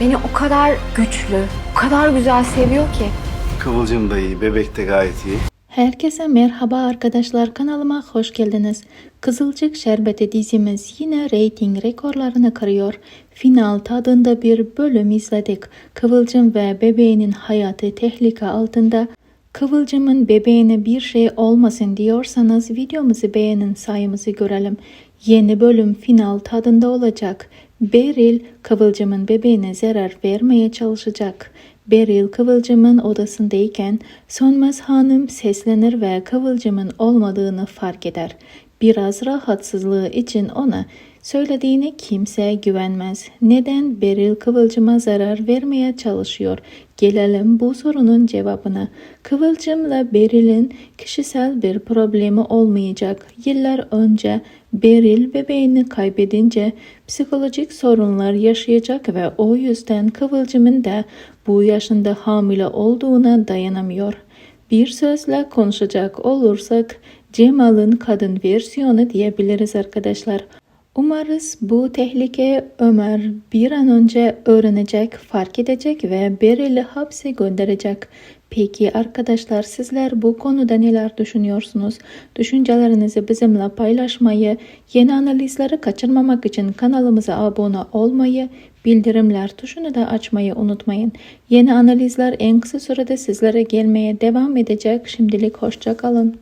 beni o kadar güçlü, o kadar güzel seviyor ki. Kıvılcım da iyi, bebek de gayet iyi. Herkese merhaba arkadaşlar kanalıma hoş geldiniz. Kızılcık Şerbeti dizimiz yine reyting rekorlarını kırıyor. Final tadında bir bölüm izledik. Kıvılcım ve bebeğinin hayatı tehlike altında. Kıvılcımın bebeğine bir şey olmasın diyorsanız videomuzu beğenin sayımızı görelim. Yeni bölüm final tadında olacak. Beril Kıvılcımın bebeğine zarar vermeye çalışacak. Beril Kıvılcım'ın odasındayken Sönmez Hanım seslenir ve Kıvılcım'ın olmadığını fark eder. Biraz rahatsızlığı için ona söylediğine kimse güvenmez. Neden Beril Kıvılcım'a zarar vermeye çalışıyor? Gelelim bu sorunun cevabına. Kıvılcım'la Beril'in kişisel bir problemi olmayacak. Yıllar önce Beril bebeğini kaybedince psikolojik sorunlar yaşayacak ve o yüzden Kıvılcım'ın da bu yaşında hamile olduğuna dayanamıyor. Bir sözle konuşacak olursak Cemal'ın kadın versiyonu diyebiliriz arkadaşlar. Umarız bu tehlike Ömer bir an önce öğrenecek, fark edecek ve Beril'i hapse gönderecek. Peki arkadaşlar sizler bu konuda neler düşünüyorsunuz? Düşüncelerinizi bizimle paylaşmayı, yeni analizleri kaçırmamak için kanalımıza abone olmayı, bildirimler tuşunu da açmayı unutmayın. Yeni analizler en kısa sürede sizlere gelmeye devam edecek. Şimdilik hoşça kalın.